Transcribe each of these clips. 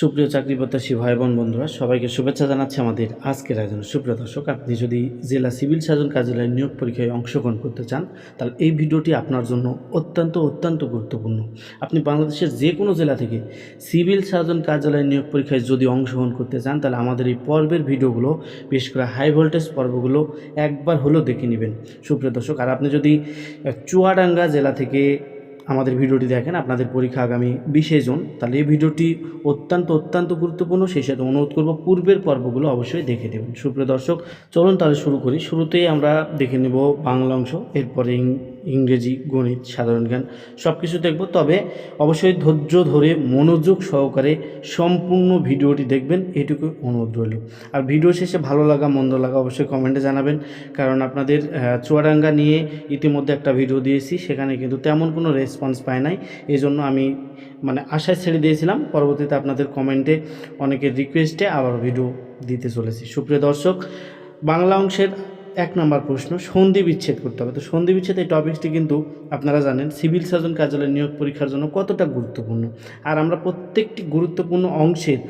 সুপ্রিয় চাকরি প্রত্যাশী ভাই বোন বন্ধুরা, সবাইকে শুভেচ্ছা জানাচ্ছি আমাদের আজকের আয়োজন। সুপ্রিয় দর্শক, আপনি যদি জেলা সিভিল সার্জন কার্যালয়ের নিয়োগ পরীক্ষায় অংশগ্রহণ করতে চান, তাহলে এই ভিডিওটি আপনার জন্য অত্যন্ত অত্যন্ত গুরুত্বপূর্ণ। আপনি বাংলাদেশের যে কোনো জেলা থেকে সিভিল সার্জন কার্যালয়ের নিয়োগ পরীক্ষায় যদি অংশগ্রহণ করতে চান, তাহলে আমাদের এই পর্বের ভিডিওগুলো, বিশেষ করে হাই ভোল্টেজ পর্বগুলো একবার হলেও দেখে নেবেন। সুপ্রিয় দর্শক, আর আপনি যদি চুয়াডাঙ্গা জেলা থেকে আমাদের ভিডিওটি দেখেন, আপনাদের পরীক্ষা আগামী বিশে জুন। তাহলে এই ভিডিওটি অত্যন্ত অত্যন্ত গুরুত্বপূর্ণ। সেই সাথে অনুরোধ করব, পূর্বের পর্বগুলো অবশ্যই দেখে দেবেন সুপ্রিয় দর্শক, চলুন তাহলে শুরু করি। শুরুতেই আমরা দেখে নেব বাংলা অংশ, এরপরে ইংরেজি, গণিত, সাধারণ জ্ঞান সব কিছু দেখব। তবে অবশ্যই ধৈর্য ধরে মনোযোগ সহকারে সম্পূর্ণ ভিডিওটি দেখবেন, এটুকু অনুরোধ রইল। আর ভিডিও শেষে ভালো লাগা, মন্দ লাগা অবশ্যই কমেন্টে জানাবেন। কারণ আপনাদের চুয়াডাঙ্গা নিয়ে ইতিমধ্যে একটা ভিডিও দিয়েছি, সেখানে কিন্তু তেমন কোনো রেসপন্স পায় নাই। এই জন্য আমি মানে আশায় ছেড়ে দিয়েছিলাম। পরবর্তীতে আপনাদের কমেন্টে অনেকের রিকোয়েস্টে আবার ভিডিও দিতে চলেছি। সুপ্রিয় দর্শক, বাংলা অংশের এক নম্বর প্রশ্ন, সন্ধি বিচ্ছেদ করতে হবে। তো সন্ধি বিচ্ছেদ এই টপিকসটি কিন্তু আপনারা জানেন সিভিল সার্জন কার্যালয় নিয়োগ পরীক্ষার জন্য কতটা গুরুত্বপূর্ণ। আর আমরা প্রত্যেকটি গুরুত্বপূর্ণ অংশের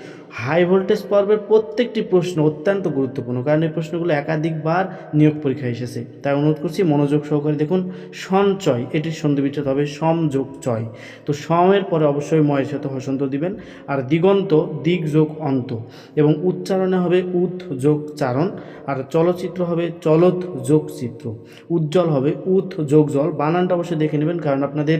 হাই ভোল্টেজ পর্বের প্রত্যেকটি প্রশ্ন অত্যন্ত গুরুত্বপূর্ণ, কারণ এই প্রশ্নগুলো একাধিকবার নিয়োগ পরীক্ষা এসেছে। তাই অনুরোধ করছি মনোযোগ সহকারে দেখুন সঞ্চয় এটির সন্ধি বিচ্ছেদ হবে সমযোগ চয়। তো সমের পরে অবশ্যই ময়ের সাথে হসন্ত দিবেন, আর দিগন্ত দিক যোগ অন্ত, এবং উচ্চারণে হবে উৎ যোগ চারণ, আর চলচ্চিত্র হবে চলত যোগ চিত্র। উজ্জ্বল হবে উৎ যোগ জল। বানানটা অবশ্যই দেখে নেবেন, কারণ আপনাদের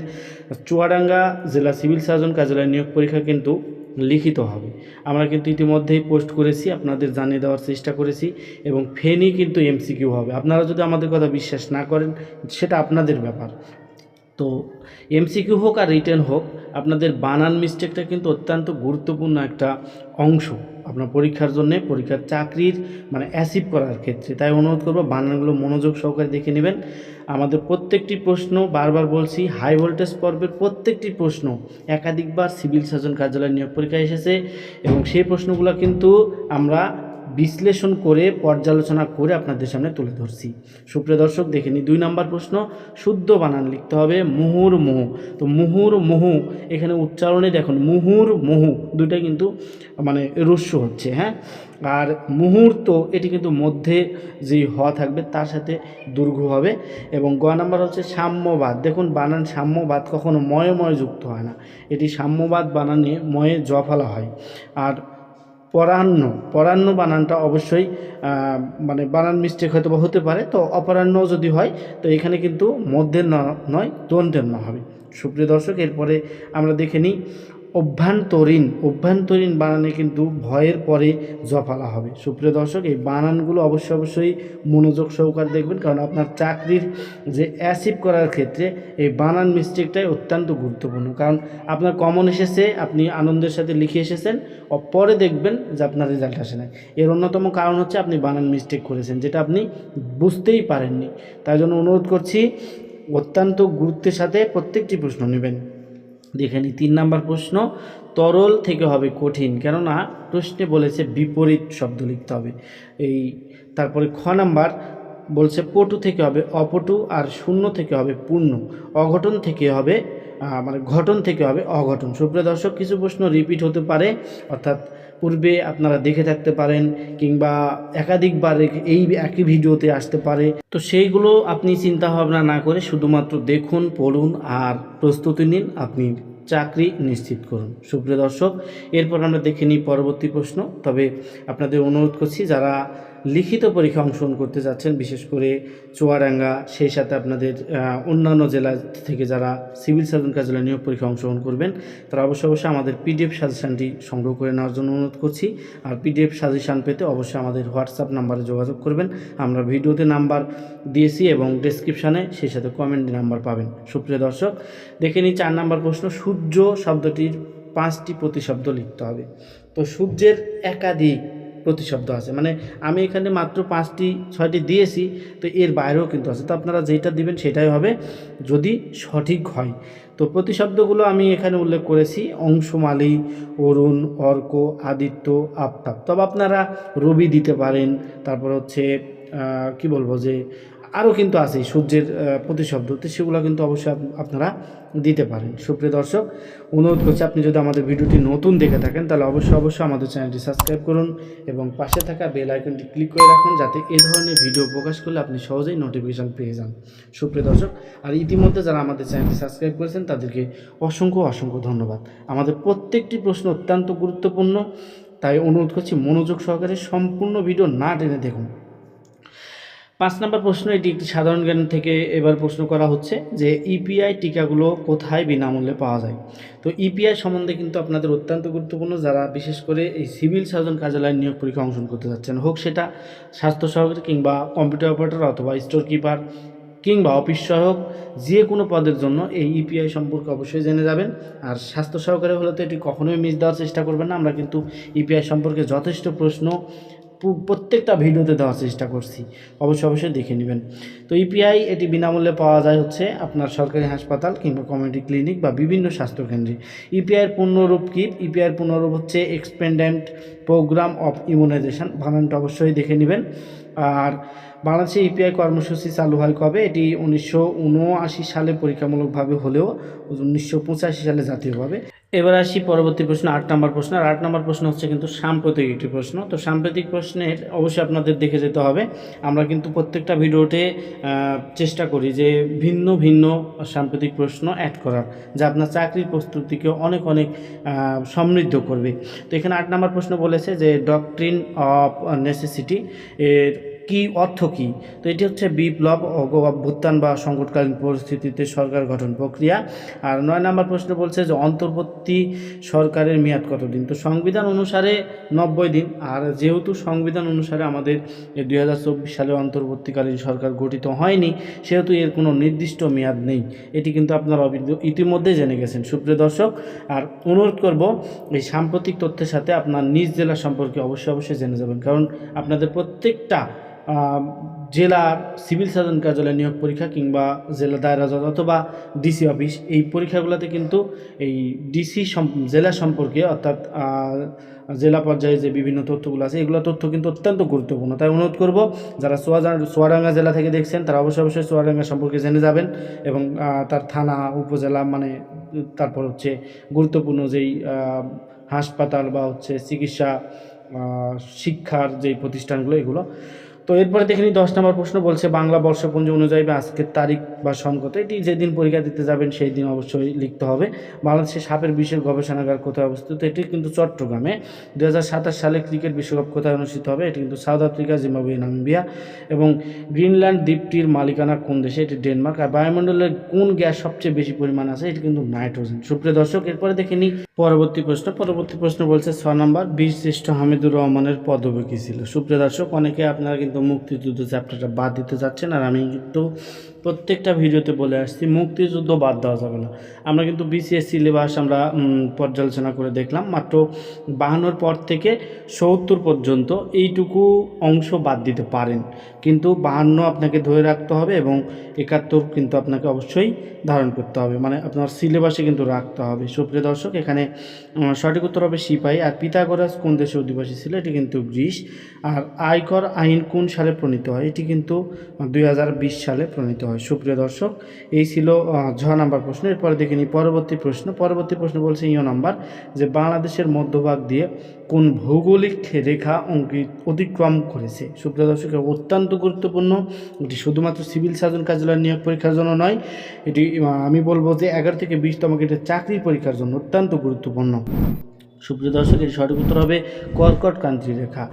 চুয়াডাঙ্গা জেলা সিভিল সার্জন কার্যালয় নিয়োগ পরীক্ষা কিন্তু লিখিত হবে। আমরা কিন্তু ইতিমধ্যেই পোস্ট করেছি, আপনাদের জানিয়ে দেওয়ার চেষ্টা করেছি এবং ফেনি কিন্তু এমসিকিউ হবে। আপনারা যদি আমাদের কথা বিশ্বাস না করেন, সেটা আপনাদের ব্যাপার। তো এমসিকিউ হোক আর রিটেন হোক, আপনাদের বানান মিস্টেকটা কিন্তু অত্যন্ত গুরুত্বপূর্ণ একটা অংশ আপনার পরীক্ষার জন্য, পরীক্ষার চাকরির মানে অ্যাসিভ করার ক্ষেত্রে। তাই অনুরোধ করব বানানগুলো মনোযোগ সহকারে দেখে নেবেন। আমাদের প্রত্যেকটি প্রশ্ন বারবার বলছি, হাই ভোল্টেজ পর্বের প্রত্যেকটি প্রশ্ন একাধিকবার সিভিল সার্জন কার্যালয় নিয়োগ পরীক্ষায় এসেছে এবং সেই প্রশ্নগুলো কিন্তু আমরা বিশ্লেষণ করে, পর্যালোচনা করে আপনাদের সামনে তুলে ধরছি। সুপ্রিয় দর্শক, দেখে নিই। দুই নম্বর প্রশ্ন, শুদ্ধ বানান লিখতে হবে মুহুর মুহু। তো মুহুর মুহু, এখানে উচ্চারণে দেখুন, মুহুর মুহু, দুইটা কিন্তু মানে রস্য হচ্ছে হ্যাঁ? আর মুহূর্ত, এটি কিন্তু মধ্যে যেই হ থাকবে, তার সাথে দীর্ঘ হবে। এবং গ নাম্বার হচ্ছে সাম্যবাদ। দেখুন, বানান সাম্যবাদ কখনো ময়ে ময়ে যুক্ত হয় না। এটি সাম্যবাদ বানানে ময়ে জ ফেলা হয়। আর পরাহ্ন পরাহ্ন বানানটা অবশ্যই মানে বানান মিস্টেক হয়তো বা হতে পারে। তো অপরাহ্ন যদি হয়, তো এখানে কিন্তু মধ্যের নয় দ্বন্দ্বের ন হবে। সুপ্রিয় দর্শক, এরপরে আমরা দেখে নিই অভ্যন্তরীণ অভ্যন্তরীণ বানানে কিন্তু ভয়ের পরে জফালা হবে। সুপ্রিয় দর্শক, এই বানানগুলো অবশ্যই অবশ্যই মনোযোগ সহকারে দেখবেন, কারণ আপনার চাকরির যে অ্যাসিভ করার ক্ষেত্রে এই বানান মিস্টেকটাই অত্যন্ত গুরুত্বপূর্ণ। কারণ আপনার কমন এসেছে, আপনি আনন্দের সাথে লিখে এসেছেন ও পরে দেখবেন যে আপনার রেজাল্ট আসে না এর অন্যতম কারণ হচ্ছে আপনি বানান মিস্টেক করেছেন, যেটা আপনি বুঝতেই পারেননি। তাই জন্য অনুরোধ করছি, অত্যন্ত গুরুত্বের সাথে প্রত্যেকটি প্রশ্ন নেবেন। দেখে নিই তিন নাম্বার প্রশ্ন, তরল থেকে হবে কঠিন, কেননা প্রশ্নে বলেছে বিপরীত শব্দ লিখতে হবে। এই তারপরে খ নাম্বার, বলছে পটু থেকে হবে অপটু আর শূন্য থেকে হবে পূর্ণ, অঘটন থেকে হবে মানে ঘটন থেকে হবে অঘটন। সুপ্রিয় দর্শক, কিছু প্রশ্ন রিপিট হতে পারে, অর্থাৎ পূর্বে আপনারা দেখে থাকতে পারেন কিংবা একাধিকবার এই একই ভিডিওতে আসতে পারে। তো সেইগুলো আপনি চিন্তা ভাবনা না করে শুধুমাত্র দেখুন, পড়ুন আর প্রস্তুতি নিন, আপনি চাকরি নিশ্চিত করুন। সুপ্রিয় দর্শক, এরপর আমরা দেখে নিই পরবর্তী প্রশ্ন। তবে আপনাদের অনুরোধ করছি, যারা লিখিত পরীক্ষা অংশগ্রহণ করতে যাচ্ছেন, বিশেষ করে চুয়াডাঙ্গা, সেই সাথে আপনাদের অন্যান্য জেলা থেকে যারা সিভিল সার্জন কার্যালয় নিয়োগ পরীক্ষা অংশগ্রহণ করবেন, তারা অবশ্যই অবশ্যই আমাদের পিডিএফ সাজেশানটি সংগ্রহ করে নেওয়ার জন্য অনুরোধ করছি। আর পিডিএফ সাজেশান পেতে অবশ্যই আমাদের হোয়াটসঅ্যাপ নাম্বারে যোগাযোগ করবেন। আমরা ভিডিওতে নাম্বার দিয়েছি এবং ডেসক্রিপশানে সেই সাথে কমেন্ট নাম্বার পাবেন। সুপ্রিয় দর্শক, দেখে নিই চার নাম্বার প্রশ্ন, সূর্য শব্দটির পাঁচটি প্রতিশব্দ লিখতে হবে। তো সূর্যের একাধিক প্রতিশব্দ আছে। মানে আমি এখানে মাত্র পাঁচটি, ছয়টি দিয়েছি, তো এর বাইরেও কিন্তু আছে। তো আপনারা যেটা দিবেন সেটাই হবে যদি সঠিক হয়। তো প্রতিশব্দগুলো আমি এখানে উল্লেখ করেছি অংশমালী অরুণ, অর্ক, আদিত্য, আফতাব। তবে আপনারা রবি দিতে পারেন, তারপর হচ্ছে কি বলব যে আরও কিন্তু আছে সূর্যের প্রতিশব্দ, তো সেগুলো কিন্তু অবশ্যই আপনারা দিতে পারেন। সুপ্রিয় দর্শক, অনুরোধ করছি আপনি যদি আমাদের ভিডিওটি নতুন দেখে থাকেন, তাহলে অবশ্যই অবশ্যই আমাদের চ্যানেলটি সাবস্ক্রাইব করুন এবং পাশে থাকা বেল আইকনটি ক্লিক করে রাখুন, যাতে এ ধরনের ভিডিও প্রকাশ করলে আপনি সহজেই নোটিফিকেশান পেয়ে যান। সুপ্রিয় দর্শক, আর ইতিমধ্যে যারা আমাদের চ্যানেলটি সাবস্ক্রাইব করেছেন, তাদেরকে অসংখ্য অসংখ্য ধন্যবাদ। আমাদের প্রত্যেকটি প্রশ্ন অত্যন্ত গুরুত্বপূর্ণ, তাই অনুরোধ করছি মনোযোগ সহকারে সম্পূর্ণ ভিডিও না টেনে দেখুন। পাঁচ নম্বর প্রশ্ন, এটি একটি সাধারণ জ্ঞান থেকে এবার প্রশ্ন করা হচ্ছে যে ইপিআই টিকাগুলো কোথায় বিনামূল্যে পাওয়া যায়? তো ইপিআই সম্বন্ধে কিন্তু আপনাদের অত্যন্ত গুরুত্বপূর্ণ যারা বিশেষ করে এই সিভিল সার্জন কার্যালয়ের নিয়োগ পরীক্ষা অংশগ্রহণ করতে যাচ্ছেন, হোক সেটা স্বাস্থ্য সহকারী কিংবা কম্পিউটার অপারেটর অথবা স্টোর কিপার কিংবা অফিস সহায়ক, যে কোনো পদের জন্য এই ইপিআই সম্পর্কে অবশ্যই জেনে যাবেন। আর স্বাস্থ্য সহকারী হলে তো এটি কখনোই মিস দেওয়ার চেষ্টা করবেন না। আমরা কিন্তু ইপিআই সম্পর্কে যথেষ্ট প্রশ্ন প্রত্যেকটা ভিডিওতে দেওয়ার চেষ্টা করছি। অবশ্যই অবশ্যই দেখে নেবেন। তো ইপিআই এটি বিনামূল্যে পাওয়া যায় হচ্ছে আপনার সরকারি হাসপাতাল কিংবা কমিউনিটি ক্লিনিক বা বিভিন্ন স্বাস্থ্যকেন্দ্রে। ইপিআইয়ের পূর্ণরূপ কি? ইপিআইয়ের পূর্ণরূপ হচ্ছে এক্সপেন্ডেন্ট প্রোগ্রাম অফ ইমিউনাইজেশন বানানটা অবশ্যই দেখে নেবেন। আর বাংলাদেশে ইপিআই কর্মসূচি চালু হয় কবে? এটি উনিশশো উনআশি সালে পরীক্ষামূলকভাবে হলেও, উনিশশো পঁচাশি সালে জাতীয়ভাবে। এবার আসি পরবর্তী প্রশ্ন, আট নম্বর প্রশ্ন। আর আট নম্বর প্রশ্ন হচ্ছে কিন্তু সাম্প্রতিক একটি প্রশ্ন। তো সাম্প্রতিক প্রশ্নের অবশ্যই আপনাদের দেখে যেতে হবে। আমরা কিন্তু প্রত্যেকটা ভিডিওতে চেষ্টা করি যে ভিন্ন ভিন্ন সাম্প্রতিক প্রশ্ন অ্যাড করার, যা আপনার চাকরির প্রস্তুতিকে অনেক অনেক সমৃদ্ধ করবে। তো এখানে আট নম্বর প্রশ্ন বলেছে যে ডকট্রিন অফ নেসেসিটি এর কি অর্থ কি? তো এটি হচ্ছে বিপ্লব অভ্যুত্থান বা সংকটকালীন পরিস্থিতিতে সরকার গঠন প্রক্রিয়া। আর নয় নম্বর প্রশ্ন বলছে যে অন্তর্বর্তী সরকারের মেয়াদ কতদিন? তো সংবিধান অনুসারে নব্বই দিন। আর যেহেতু সংবিধান অনুসারে আমাদের দুই হাজার চব্বিশ সালে অন্তর্বর্তীকালীন সরকার গঠিত হয়নি, সেহেতু এর কোনো নির্দিষ্ট মেয়াদ নেই। এটি কিন্তু আপনারা অবি- ইতিমধ্যে জেনে গেছেন। সুপ্রিয় দর্শক, আর অনুরোধ করব, এই সাম্প্রতিক তথ্যের সাথে আপনার নিজ জেলা সম্পর্কে অবশ্যই অবশ্যই জেনে যাবেন। কারণ আপনাদের প্রত্যেকটা জেলার সিভিল সার্জন কার্যালয় নিয়োগ পরীক্ষা কিংবা জেলা দায়রা জজ অথবা ডিসি অফিস, এই পরীক্ষাগুলোতে কিন্তু এই ডিসি জেলা সম্পর্কে অর্থাৎ জেলা পর্যায়ে যে বিভিন্ন তথ্যগুলো আছে, এগুলো তথ্য কিন্তু অত্যন্ত গুরুত্বপূর্ণ। তাই অনুরোধ করব, যারা সোয়াজা- চুয়াডাঙ্গা জেলা থেকে দেখছেন, তারা অবশ্যই অবশ্যই সোয়াডাঙ্গা সম্পর্কে জেনে যাবেন এবং তার থানা, উপজেলা মানে তারপর হচ্ছে গুরুত্বপূর্ণ যেই হাসপাতাল বা হচ্ছে চিকিৎসা শিক্ষার যেই প্রতিষ্ঠানগুলো, এগুলো। তো এরপরে দেখে নিই, দশ নম্বর প্রশ্ন বলছে, বাংলা বর্ষপঞ্জি অনুযায়ী আজকের তারিখ বা সন কত এটি যেদিন পরীক্ষা দিতে যাবেন, সেই দিন অবশ্যই লিখতে হবে। বাংলাদেশের সাপের বিশ্বের গবেষণাগার কোথায় অবস্থিত? এটি কিন্তু চট্টগ্রামে। দু হাজার সাতাশ সালে ক্রিকেট বিশ্বকাপ কোথায় অনুষ্ঠিত হবে? এটি কিন্তু সাউথ আফ্রিকা, জিম্বাবুয়ে, নামিবিয়া এবং গ্রিনল্যান্ড দ্বীপটির মালিকানা কোন দেশে? এটি ডেনমার্ক। আর বায়ুমণ্ডলের কোন গ্যাস সবচেয়ে বেশি পরিমাণ আছে? এটি কিন্তু নাইট্রোজেন। সুপ্রিয় দর্শক, এরপরে দেখে নিই পরবর্তী প্রশ্ন পরবর্তী প্রশ্ন বলছে ছ নম্বর বীর শ্রেষ্ঠ হামিদুর রহমানের পদবী কী ছিল। সুপ্রিয় দর্শক, অনেকে আপনারা কিন্তু মুক্তিযুদ্ধ চ্যাপ্টারটা বাদ দিতে চাচ্ছেন আর আমি কিন্তু প্রত্যেকটা ভিডিওতে বলে আসছি, মুক্তিযুদ্ধ বাদ দেওয়া যাবে না। আমরা কিন্তু বিসিএস সিলেবাস আমরা পর্যালোচনা করে দেখলাম, মাত্র বাহানোর পর থেকে সত্তর পর্যন্ত এইটুকু অংশ বাদ দিতে পারেন। কিন্তু বাহান্ন আপনাকে ধরে রাখতে হবে এবং একাত্তর কিন্তু আপনাকে অবশ্যই ধারণ করতে হবে। মানে আপনার সিলেবাসে কিন্তু রাখতে হবে। সুপ্রিয় দর্শক, এখানে সঠিক উত্তর হবে সিপাহী। আর পিতাগোরাস কোন দেশে অধিবাসী ছিল? এটি কিন্তু গ্রিস। আর আয়কর আইন কোন সালে প্রণীত হয়? এটি কিন্তু দু হাজার বিশ সালে প্রণীত হয়। সুপ্রিয় দর্শক, এই ছিল ঝ নাম্বার প্রশ্ন। এরপরে দেখে নিই পরবর্তী প্রশ্ন। পরবর্তী প্রশ্ন বলছে ইয় নাম্বার যে বাংলাদেশের মধ্যভাগ দিয়ে কোন ভৌগোলিক রেখা অঙ্কিত অতিক্রম করেছে। সুপ্রিয় দর্শক অত্যন্ত গুরুত্বপূর্ণ। এটি শুধুমাত্র সিভিল সার্জন কার্যালয় নিয়োগ পরীক্ষার জন্য নয়, এটি আমি বলব যে এগারো থেকে বিশতম গ্রেডের চাকরির পরীক্ষার জন্য অত্যন্ত গুরুত্বপূর্ণ। সুপ্রিয় দর্শক, এর সঠিক উত্তর হবে কর্কট কান্ত্রী রেখা।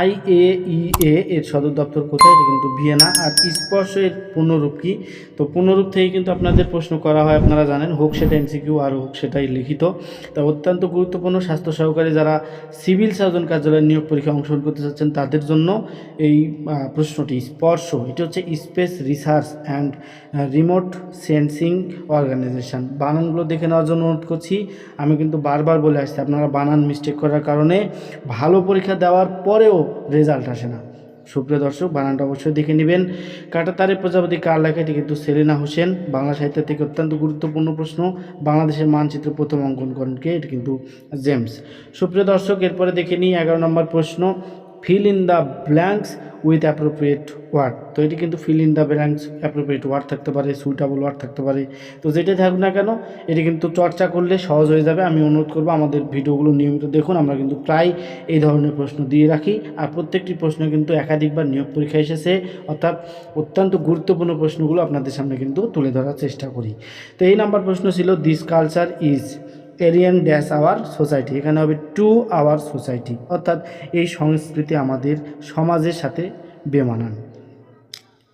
আই এ ই এ এর সদর দপ্তর কোথায়? এটা কিন্তু ভিয়েনা। আর স্পর্শ এর পুনরূপ কি? তো পুনরূপ থেকে কিন্তু আপনাদের প্রশ্ন করা হয়, আপনারা জানেন, হোক সেটা এমসিকিউ আর হোক সেটাই লিখিত। তা অত্যন্ত গুরুত্বপূর্ণ, স্বাস্থ্য সহকারী যারা সিভিল সার্জন কার্যালয়ের নিয়োগ পরীক্ষা অংশগ্রহণ করতে চাচ্ছেন, তাদের জন্য এই প্রশ্নটি, স্পর্শ, এটি হচ্ছে space research and remote sensing organisation. বানানগুলো দেখে নেওয়ার জন্য অনুরোধ করছি। আমি কিন্তু বারবার বলে আসছি, আপনারা বানান মিস্টেক করার কারণে ভালো পরীক্ষা দেওয়ার পরেও রেজাল্ট আসে না। সুপ্রিয় দর্শক, বানানটা অবশ্যই দেখে নেবেন। কাটাতারের প্রজাপতি কার লেখা এটি কিন্তু সেলিনা হোসেন? বাংলা সাহিত্য থেকে অত্যন্ত গুরুত্বপূর্ণ প্রশ্ন। বাংলাদেশের মানচিত্র প্রথম অঙ্কন করেন কে? এটি কিন্তু জেমস। সুপ্রিয় দর্শক, এরপরে দেখে নিই এগারো নম্বর প্রশ্ন। Fill in the blanks with appropriate word তো এটি কিন্তু fill in the blanks appropriate word থাকতে পারে সুইটেবল ওয়ার্ড থাকতে পারে। তো যেটাই থাকুক না কেন, এটি কিন্তু চর্চা করলে সহজ হয়ে যাবে। আমি অনুরোধ করব আমাদের ভিডিওগুলো নিয়মিত দেখুন, আমরা কিন্তু প্রায় এই ধরনের প্রশ্ন দিয়ে রাখি। আর প্রত্যেকটি প্রশ্ন কিন্তু একাধিকবার নিয়োগ পরীক্ষা এসেছে, অর্থাৎ অত্যন্ত গুরুত্বপূর্ণ প্রশ্নগুলো আপনাদের সামনে কিন্তু তুলে ধরার চেষ্টা করি। তো এই নাম্বার প্রশ্ন ছিল this culture is alien dash our society এখানে হবে টু আওয়ার সোসাইটি অর্থাৎ এই সংস্কৃতি আমাদের সমাজের সাথে বেমানান।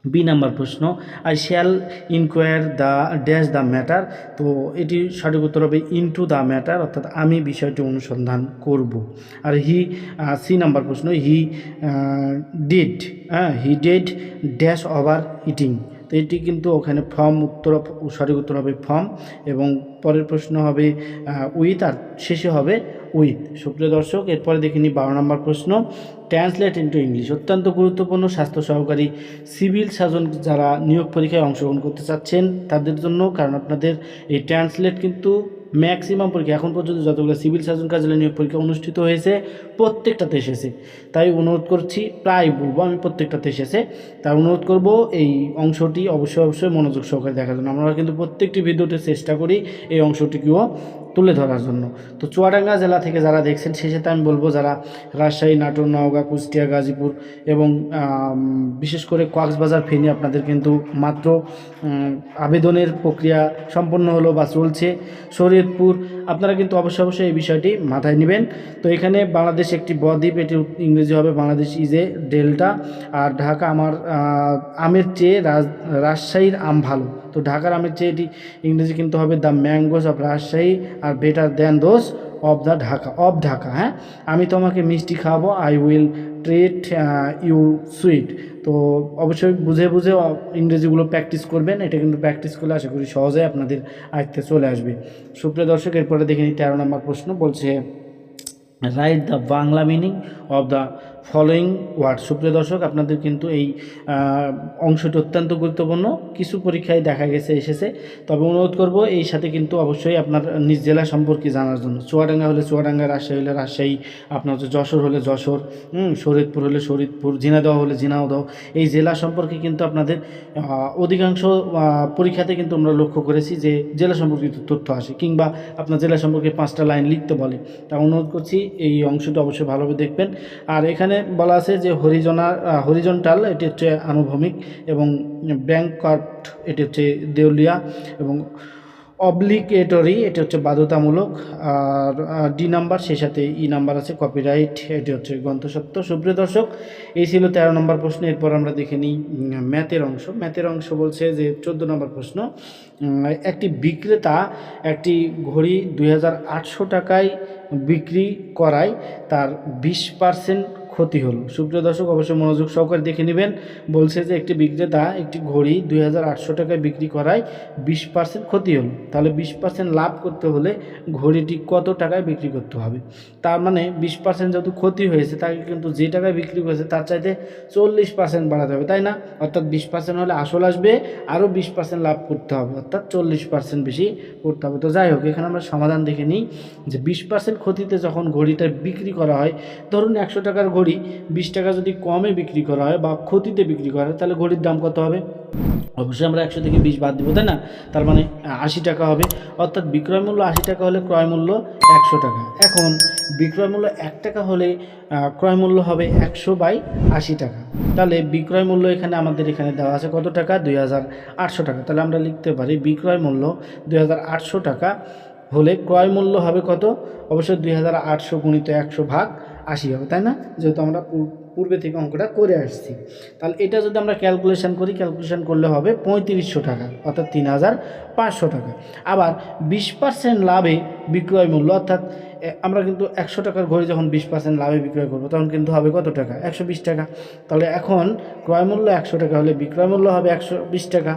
বি নাম্বার প্রশ্ন I shall inquire the dash the matter তো এটি সঠিক উত্তর হবে ইনটু দ্য ম্যাটার অর্থাৎ আমি বিষয়টি অনুসন্ধান করব। আর হি সি নাম্বার প্রশ্ন হি ডিড হ্যাঁ he did dash over eating তো এটি কিন্তু ওখানে ফর্ম উত্তর, সঠিক উত্তর হবে ফর্ম এবং পরের প্রশ্ন হবে উইথ আর শেষে হবে উইথ। সুপ্রিয় দর্শক, এরপরে দেখে নিই বারো নম্বর প্রশ্ন। ট্রান্সলেট ইন্টু ইংলিশ অত্যন্ত গুরুত্বপূর্ণ স্বাস্থ্য সহকারী সিভিল সার্জন যারা নিয়োগ পরীক্ষায় অংশগ্রহণ করতে চাচ্ছেন তাদের জন্য, কারণ আপনাদের এই ট্রান্সলেট কিন্তু ম্যাক্সিমাম পরীক্ষা। এখন পর্যন্ত যতগুলো সিভিল সার্জন কার্যালয় নিয়োগ পরীক্ষা অনুষ্ঠিত হয়েছে, প্রত্যেকটাতে এসেছে। তাই অনুরোধ করছি, প্রায় বলব আমি প্রত্যেকটাতে এসেছে। তাই অনুরোধ করব এই অংশটি অবশ্যই অবশ্যই মনোযোগ সহকারে দেখার জন্য। আমরা কিন্তু প্রত্যেকটি ভিডিওতে চেষ্টা করি এই অংশটিকেও তুলে ধরার জন্য। তো চুয়াডাঙ্গা জেলা থেকে যারা দেখছেন, সেই সাথে আমি বলব যারা রাজশাহী, নাটোর, নওগাঁ, কুষ্টিয়া, গাজীপুর এবং বিশেষ করে কক্সবাজার ফেনি আপনাদের কিন্তু মাত্র আবেদনের প্রক্রিয়া সম্পন্ন হলো বা চলছে। শরীয়তপুর আপনারা কিন্তু অবশ্যই অবশ্যই এই বিষয়টি মাথায় নেবেন। তো এখানে বাংলাদেশ একটি বদ্বীপ, এটি ইংরেজি হবে বাংলাদেশ ইজ এ ডেল্টা আর ঢাকা আমার আমের চেয়ে রাজ, রাজশাহীর আম ভালো। তো ঢাকার আমের চেয়ে এটি ইংরেজি কিন্তু হবে the mangoes of Rajshahi. R better than those of the Dhaka of Dhaka হ্যাঁ? আমি তোমাকে মিষ্টি খাওয়াবো I will treat you sweet তো অবশ্যই বুঝে বুঝে ইংরেজিগুলো প্র্যাকটিস করবেন, এটা কিন্তু প্র্যাকটিস করলে আশা করি সহজে আপনাদের আয়ত্তে চলে আসবে। সুপ্রিয় দর্শক, এরপরে দেখে নিই তেরো নম্বর প্রশ্ন, বলছে write the Bangla meaning of the following word সুপ্রিয় দর্শক, আপনাদের কিন্তু এই অংশটি অত্যন্ত গুরুত্বপূর্ণ। কিছু পরীক্ষায় দেখা গেছে, এসেছে। তবে অনুরোধ করব, এই সাথে কিন্তু অবশ্যই আপনার নিজ জেলা সম্পর্কে জানার জন্য। চুয়াডাঙ্গা হলে চুয়াডাঙ্গা, রাজশাহী হলে রাজশাহী, আপনার হচ্ছে যশোর হলে যশোর শরীদপুর হলে শরীদপুর ঝিনাইদহ হলে ঝিনাইদহ। এই জেলা সম্পর্কে কিন্তু আপনাদের অধিকাংশ পরীক্ষাতে কিন্তু আমরা লক্ষ্য করেছি যে জেলা সম্পর্কিত তথ্য আসে, কিংবা আপনার জেলা সম্পর্কে পাঁচটা লাইন লিখতে বলে। তা অনুরোধ করছি, এই অংশটা অবশ্যই ভালোভাবে দেখবেন। আর এখানে বলা আছে যে হরিজনার হরিজন্টাল, এটি হচ্ছে আনুভূমিক, এবং ব্যাংক এটি হচ্ছে দেউলিয়া, এবং অবলিগেটরি, এটি হচ্ছে বাধ্যতামূলক, আর ডি নাম্বার, সেই সাথে ই নাম্বার আছে, কপিরাইট, এটি হচ্ছে গ্রন্থসত্ব সুপ্রিয় দর্শক, এই ছিল তেরো নম্বর প্রশ্ন, এরপর আমরা দেখে নিই ম্যাথের অংশ। ম্যাথের অংশ বলছে যে চোদ্দ নম্বর প্রশ্ন একটি বিক্রেতা একটি ঘড়ি দুই হাজার আটশো টাকায় বিক্রি করায় তার বিশ পার্সেন্ট ক্ষতি হলো। সুপ্রিয় দর্শক, অবশ্যই মনোযোগ সহকারে দেখে নেবেন। বলছে যে একটি বিক্রেতা একটি ঘড়ি দুই হাজার আটশো টাকায় বিক্রি করায় বিশ পার্সেন্ট ক্ষতি হলো। তাহলে বিশ পার্সেন্ট লাভ করতে হলে ঘড়িটি কত টাকায় বিক্রি করতে হবে? তার মানে বিশ পার্সেন্ট যেহেতু ক্ষতি হয়েছে, তাকে কিন্তু যে টাকায় বিক্রি করেছে তার চাইতে চল্লিশ পার্সেন্ট বাড়াতে হবে, তাই না? অর্থাৎ বিশ পার্সেন্ট হলে আসল আসবে, আরও বিশ পার্সেন্ট লাভ করতে হবে, অর্থাৎ চল্লিশ পার্সেন্ট বেশি করতে হবে। তো যাই হোক, এখানে আমরা সমাধান দেখে নিই যে বিশ পার্সেন্ট ক্ষতিতে যখন ঘড়িটা বিক্রি করা হয়, ধরুন একশো টাকার ঘড়ি বিশ টাকা যদি কমে বিক্রি করা হয় বা ক্ষতিতে বিক্রি করা হয়, তাহলে ঘড়ির দাম কত হবে? অবশ্যই আমরা একশো থেকে বিশ বাদ দেবো, তাই না? তার মানে আশি টাকা হবে। অর্থাৎ বিক্রয় মূল্য আশি টাকা হলে ক্রয় মূল্য একশো টাকা। এখন, বিক্রয় মূল্য এক টাকা হলে ক্রয় মূল্য হবে একশো বাই আশি টাকা। তাহলে বিক্রয় মূল্য এখানে আমাদের এখানে দেওয়া আছে কত টাকা? দুই হাজার আটশো টাকা। তাহলে আমরা লিখতে পারি বিক্রয় মূল্য দুই হাজার আটশো টাকা হলে ক্রয় মূল্য হবে কত? অবশ্যই দুই হাজার আটশো গুণিত একশো ভাগ আশি হবে, তাই না? যেহেতু আমরা পূর্বে থেকে অঙ্কটা করে আসছি। তাহলে এটা যদি আমরা ক্যালকুলেশন করি ক্যালকুলেশান করলে হবে পঁয়ত্রিশশো টাকা, অর্থাৎ তিন হাজার পাঁচশো টাকা। আবার বিশ পার্সেন্ট লাভে বিক্রয় মূল্য, অর্থাৎ আমরা কিন্তু একশো টাকার ঘড়ি যখন বিশ পার্সেন্ট লাভে বিক্রয় করব, তখন কিন্তু হবে কত টাকা? একশো বিশ টাকা। তাহলে এখন ক্রয় মূল্য একশো টাকা হলে বিক্রয় মূল্য হবে একশো বিশ টাকা।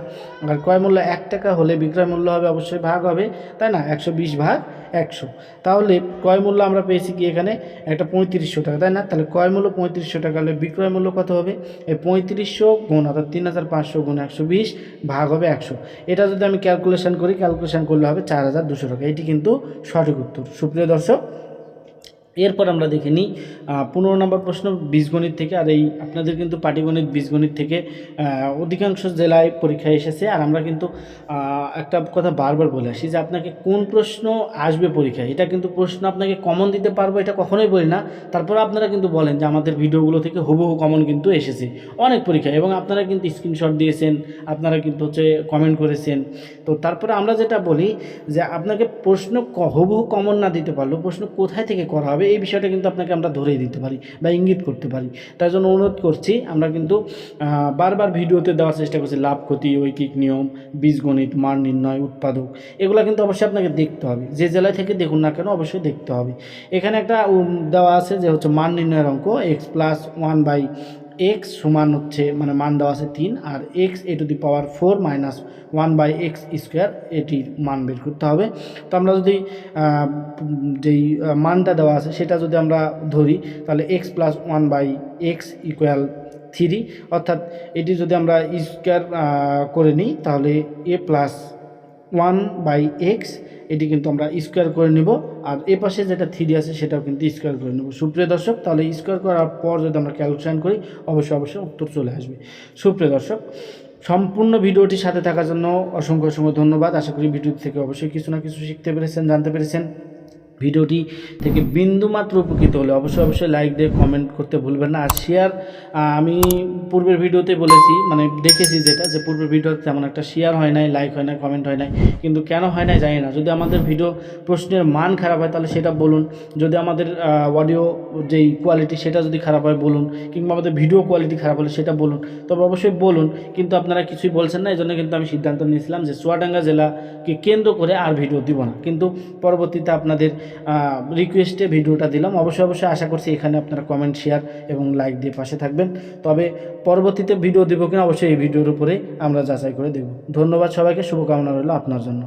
আর ক্রয় মূল্য এক টাকা হলে বিক্রয় মূল্য হবে অবশ্যই ভাগ হবে, তাই না? একশো বিশ ভাগ একশো। তাহলে ক্রয় মূল্য আমরা পেয়েছি কি এখানে? একটা পঁয়ত্রিশশো টাকা, তাই না? তাহলে ক্রয় মূল্য পঁয়ত্রিশশো টাকা হলে বিক্রয় মূল্য কত হবে? এই পঁয়ত্রিশশো গুণ অর্থাৎ তিন হাজার পাঁচশো গুণ একশো বিশ ভাগ হবে একশো। এটা যদি আমি ক্যালকুলেশন করি ক্যালকুলেশন করলে হবে চার হাজার দুশো টাকা। এটি কিন্তু সঠিক উত্তর। সুপ্রিয় দর্শক eso এরপর আমরা দেখে নিই পনেরো নম্বর প্রশ্ন বীজগণিত থেকে, আর এই আপনাদের কিন্তু পাটিগণিত বীজগণিত থেকে অধিকাংশ জেলায় পরীক্ষায় এসেছে, আর আমরা কিন্তু একটা কথা বারবার বলে আসি যে আপনাকে কোন প্রশ্ন আসবে পরীক্ষায়, এটা কিন্তু প্রশ্ন আপনাকে কমন দিতে পারব, এটা কখনোই বলি না, তারপরে আপনারা কিন্তু বলেন যে আমাদের ভিডিওগুলো থেকে হুবহু কমন কিন্তু এসেছে, অনেক পরীক্ষায় এবং আপনারা কিন্তু স্ক্রিনশট দিয়েছেন, আপনারা কিন্তু হচ্ছে কমেন্ট করেছেন, তো তারপরে আমরা যেটা বলি যে আপনাকে প্রশ্ন হুবহু কমন না দিতে পারলেও প্রশ্ন কোথায় থেকে করা হবে এই বিষয়টা কিন্তু আপনাকে আমরা ধরেই দিতে পারি বা ইঙ্গিত করতে পারি। তার জন্য অনুরোধ করছি, আমরা কিন্তু বারবার ভিডিওতে দেওয়ার চেষ্টা করছি, লাভ ক্ষতি, ঐকিক নিয়ম, বীজগণিত, মান নির্ণয়, উৎপাদক, এগুলো কিন্তু অবশ্যই আপনাকে দেখতে হবে। যে জেলায় থেকে দেখুন না কেন অবশ্যই দেখতে হবে। এখানে একটা দেওয়া আছে যে হচ্ছে মান নির্ণয়ের অঙ্ক x plus one by x সমান হচ্ছে মানে মান দেওয়া আছে তিন, আর x a to the power four minus one by x square এটির মান বের করতে হবে। তো আমরা যদি যেই মানটা দেওয়া আছে, সেটা যদি আমরা ধরি, তাহলে x plus one by x equal three অর্থাৎ এটি যদি আমরা স্কোয়ার করে নিই, তাহলে a plus one by x এটি কিন্তু আমরা স্কোয়ার করে নেব। আর এ পাশে যেটা থ্রি আছে, সেটাও কিন্তু স্কোয়ার করে নেব। সুপ্রিয় দর্শক, তাহলে স্কোয়ার করার পর যদি আমরা ক্যালকুলেশন করি, অবশ্যই অবশ্যই উত্তর চলে আসবে। সুপ্রিয় দর্শক, সম্পূর্ণ ভিডিওটির সাথে থাকার জন্য অসংখ্য অসংখ্য ধন্যবাদ। আশা করি ভিডিও থেকে অবশ্যই কিছু না কিছু শিখতে পেরেছেন, জানতে পেরেছেন। ভিডিওটি থেকে বিন্দুমাত্র উপকৃত হলে অবশ্যই অবশ্যই লাইক দিয়ে কমেন্ট করতে ভুলবেন না। আর শেয়ার আমি পূর্বের ভিডিওতে বলেছি মানে দেখেছি যেটা, যে পূর্বের ভিডিওতে তেমন একটা শেয়ার হয় নাই লাইক হয় নাই কমেন্ট হয় নাই। কিন্তু কেন হয় নাই জানি না। যদি আমাদের ভিডিও প্রশ্নের মান খারাপ হয় তাহলে সেটা বলুন। যদি আমাদের অডিও যেই কোয়ালিটি সেটা যদি খারাপ হয় বলুন। কিংবা আমাদের ভিডিও কোয়ালিটি খারাপ হলে সেটা বলুন। তবে অবশ্যই বলুন। কিন্তু আপনারা কিছুই বলছেন না এই জন্য কিন্তু আমি সিদ্ধান্ত নিয়েছিলাম যে চুয়াডাঙ্গা জেলাকে কেন্দ্র করে আর ভিডিও দিব না। কিন্তু পরবর্তীতে আপনাদের রিকোয়েস্টে ভিডিওটা দিলাম। অবশ্যই অবশ্যই আশা করছি এখানে আপনারা কমেন্ট শেয়ার এবং লাইক দিয়ে পাশে থাকবেন। তবে পরবর্তীতে ভিডিও দেবো কিনা অবশ্যই এই ভিডিওর উপরে আমরা যাচাই করে দেব। ধন্যবাদ সবাইকে, শুভকামনা রইল আপনার জন্য।